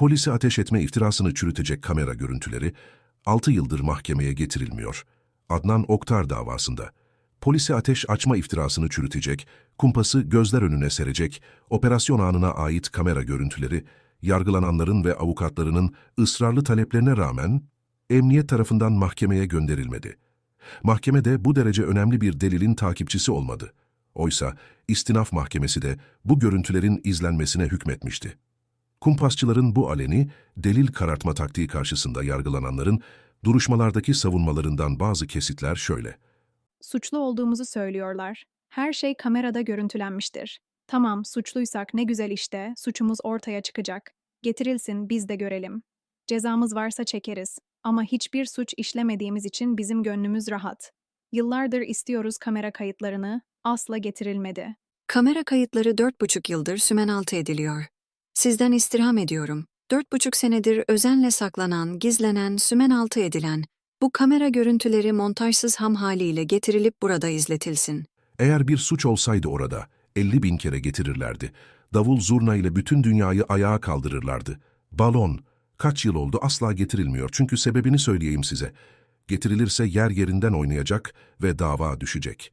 polisi ateş etme iftirasını çürütecek kamera görüntüleri 6 yıldır mahkemeye getirilmiyor. Adnan Oktar davasında polisi ateş açma iftirasını çürütecek, kumpası gözler önüne serecek, operasyon anına ait kamera görüntüleri, yargılananların ve avukatlarının ısrarlı taleplerine rağmen emniyet tarafından mahkemeye gönderilmedi. Mahkeme de bu derece önemli bir delilin takipçisi olmadı. Oysa istinaf mahkemesi de bu görüntülerin izlenmesine hükmetmişti. Kumpasçıların bu aleni, delil karartma taktiği karşısında yargılananların duruşmalardaki savunmalarından bazı kesitler şöyle. Suçlu olduğumuzu söylüyorlar. Her şey kamerada görüntülenmiştir. Tamam, suçluysak ne güzel işte, suçumuz ortaya çıkacak. Getirilsin, biz de görelim. Cezamız varsa çekeriz. Ama hiçbir suç işlemediğimiz için bizim gönlümüz rahat. Yıllardır istiyoruz kamera kayıtlarını, asla getirilmedi. Kamera kayıtları dört buçuk yıldır sümenaltı ediliyor. Sizden istirham ediyorum. Dört buçuk senedir özenle saklanan, gizlenen, sümenaltı edilen, bu kamera görüntüleri montajsız ham haliyle getirilip burada izletilsin. Eğer bir suç olsaydı orada, 50 bin kere getirirlerdi. Davul zurna ile bütün dünyayı ayağa kaldırırlardı. Balon, kaç yıl oldu asla getirilmiyor çünkü sebebini söyleyeyim size. Getirilirse yer yerinden oynayacak ve dava düşecek.